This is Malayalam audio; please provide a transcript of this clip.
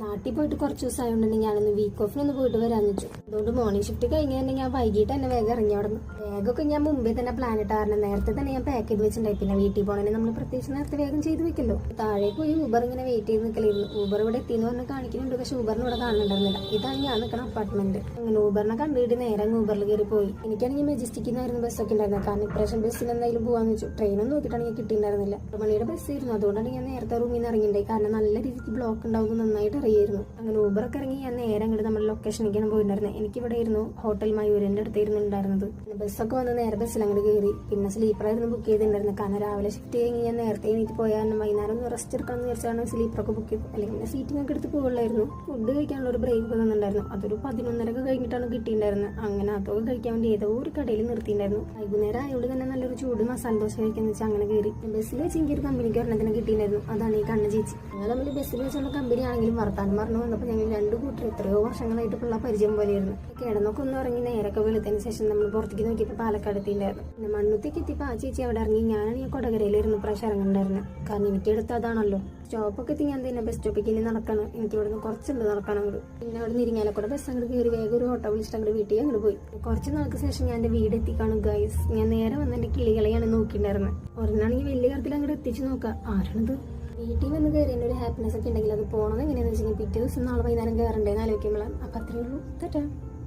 നാട്ടിൽ പോയിട്ട് കുറച്ച് ദിവസം ആയതുകൊണ്ടുണ്ടെങ്കിൽ ഞാനൊന്ന് വീക്ക് ഓഫിനൊന്ന് പോയിട്ട് വരാന്ന് വെച്ചു. അതുകൊണ്ട് മോർണിംഗ് ഷിഫ്റ്റ് കഴിഞ്ഞാൽ ഞാൻ വൈകിട്ട് തന്നെ വേഗം ഇറങ്ങി അവിടെ വേഗമൊക്കെ ഞാൻ മുമ്പേ തന്നെ പ്ലാൻ ഇട്ടായിരുന്നു നേരത്തെ തന്നെ ഞാൻ പാക്ക് ചെയ്ത് വെച്ചിട്ടുണ്ടായി. പിന്നെ വീട്ടിൽ പോകണേ നമ്മൾ പ്രത്യേകിച്ച് നേരത്തെ വേഗം ചെയ്ത് വെക്കല്ലോ. താഴെ പോയി ഊബർ ഇങ്ങനെ വെയിറ്റ് ചെയ്ത് നിൽക്കലായിരുന്നു ഊബർ ഇവിടെ എത്തിയെന്ന് പറഞ്ഞ് കാണിക്കുന്നുണ്ട്. പക്ഷെ ഊബറിന് ഇവിടെ കാണുന്നുണ്ടായിരുന്നില്ല. ഇതാണ് ഞാൻ നിൽക്കുന്ന അപ്പാർട്ട്മെന്റ് അങ്ങനെ ഊബറിനെ കണ്ടിട്ട് നേരെ ഊബറിൽ കയറി പോയി. എനിക്കാണെങ്കിൽ മെജസ്റ്റിക്കിൽ നിന്നായിരുന്നു ബസ്സൊക്കെ ഉണ്ടായിരുന്നത് കാരണം ഇപ്രാവശ്യം ബസ്സിൽ എന്തായാലും പോകാന്ന് വെച്ചു. ട്രെയിൻ ഒന്നും നോക്കിയിട്ടാണെങ്കിൽ കിട്ടിയിട്ടുണ്ടായിരുന്നില്ല. മണിയുടെ ബസ് ആയിരുന്നു. അതുകൊണ്ടാണ് ഞാൻ നേരത്തെ റൂമിൽ നിന്ന് ഇറങ്ങിയിട്ടുണ്ടായി. കാരണം നല്ല രീതിക്ക് ബ്ലോക്ക് ഉണ്ടാവും. നന്നായിട്ട് അറിയായിരുന്നു. അങ്ങനെ ഊബറൊക്കെ ഇറങ്ങി ഞാൻ നേരെ അങ്ങോട്ട് നമ്മുടെ ലൊക്കേഷനിലേക്കാണ് പോയിട്ടുണ്ടായിരുന്നത് എനിക്ക് ഇവിടെ ആയിരുന്നു ഹോട്ടൽ മയൂരിന്റെ അടുത്തായിരുന്നു ഉണ്ടായിരുന്നത്. ബസ്സൊക്കെ വന്ന് നേരെ ബസ്സിൽ അങ്ങോട്ട് കയറി. പിന്നെ സ്ലീപ്പർ ആയിരുന്നു ബുക്ക് ചെയ്തിട്ടുണ്ടായിരുന്നത് കാരണം രാവിലെ ഷിഫ്റ്റ് കഴിഞ്ഞ് ഞാൻ നേരത്തെ എനിക്ക് പോയാൽ വൈകുന്നേരം ഒന്ന് റെസ്റ്റ് എടുക്കാമെന്ന് വിചാരിച്ചാണ് സ്ലീപ്പറൊക്കെ ബുക്ക് ചെയ്തത്. അല്ലെങ്കിൽ സീറ്റിംഗ് ഒക്കെ എടുത്ത് പോകുള്ളായിരുന്നു ഫുഡ് കഴിക്കാനുള്ള ഒരു ബ്രേക്ക് തന്നിട്ടുണ്ടായിരുന്നു. അതൊരു പതിനൊന്നരക്ക് കഴിഞ്ഞിട്ടാണ് കിട്ടിയിട്ടുണ്ടായിരുന്നത് അങ്ങനെ അതൊക്കെ കഴിക്കാൻ വേണ്ടി ഏതോ ഒരു കടയിൽ നിർത്തിയിട്ടുണ്ടായിരുന്നു. വൈകുന്നേരം ആയതുകൊണ്ട് തന്നെ നല്ലൊരു ചൂട് മസാല ദോശ കഴിക്കാന്ന് വെച്ചാൽ അങ്ങനെ കയറി. ബസ്സിൽ വെച്ച് എനിക്കൊരു കമ്പനിക്ക് ഒരെണ്ണത്തിന് കിട്ടിയിട്ടുണ്ടായിരുന്നു. അതാണ് ഈ കണ്ണ ചേച്ചി. ഞങ്ങൾ നമ്മൾ ബസ്സിൽ വെച്ചുള്ള കമ്പനി ആണെങ്കിലും വർത്താനം പറഞ്ഞു വന്നപ്പോൾ ഞങ്ങൾ രണ്ടു കൂട്ടർ എത്രയോ വർഷങ്ങളായിട്ട് ഉള്ള പരിചയം പോലെയായിരുന്നു. കിടന്നൊക്കെ ഒന്ന് ഇറങ്ങി നേരൊക്കെ വെളുത്തതിന് ശേഷം നമ്മൾ പുറത്തേക്ക് നോക്കിയപ്പോൾ പാലക്കാട് എത്തിയിട്ടുണ്ടായിരുന്നു പിന്നെ മണ്ണുത്തേക്ക് എത്തിയപ്പോൾ ആ ചേച്ചി അവിടെ ഇറങ്ങി. ഞാനാണ് ഈ കൊടകരയിലായിരുന്നു പ്രാവശ്യം ഇറങ്ങണ്ടായിരുന്നു. കാരണം എനിക്ക് എടുത്തതാണല്ലോ സ്റ്റോപ്പൊക്കെ എത്തി ഞാൻ തന്നെ ബസ് സ്റ്റോപ്പിൽ ഇനി നടക്കണം. എനിക്ക് ഇവിടുന്ന് കുറച്ചുണ്ട് നടക്കണം അങ്ങോട്ട്. പിന്നെ അവിടെ നിന്ന് ഇരിങ്ങാലക്കൂടെ ബസ് അങ്ങോട്ട് കയറി വേഗം ഒരു ഓട്ടോ വിളിച്ചിട്ട് അങ്ങോട്ട് വീട്ടിൽ അങ്ങോട്ട് പോയി. കുറച്ച് നാൾക്ക് ശേഷം ഞാൻ എന്റെ വീട് എത്തിക്കാണു ഗൈസ് ഞാൻ നേരെ വന്ന് എന്റെ കിളികളെയാണ് നോക്കിയിട്ടുണ്ടായിരുന്നത് ഒരെണ്ണാണെങ്കിൽ വലിയ കാര്യത്തിൽ അങ്ങോട്ട് എത്തിച്ചു നോക്കാം. ആരാണിത്? വീട്ടിൽ വന്ന് കയറി ഒരു ഹാപ്പിനെസ് ഒക്കെ ഉണ്ടെങ്കിൽ അത് പോകണമെന്ന് എങ്ങനെയാണെന്ന് വെച്ചിട്ടുണ്ടെങ്കിൽ പിറ്റേ ദിവസം നാളെ വൈകുന്നേരം കയറണ്ടേന്ന് ആലോചിക്കുമ്പോഴാണ് അപ്പം അത്രയേ ഉള്ളൂ. തെറ്റാ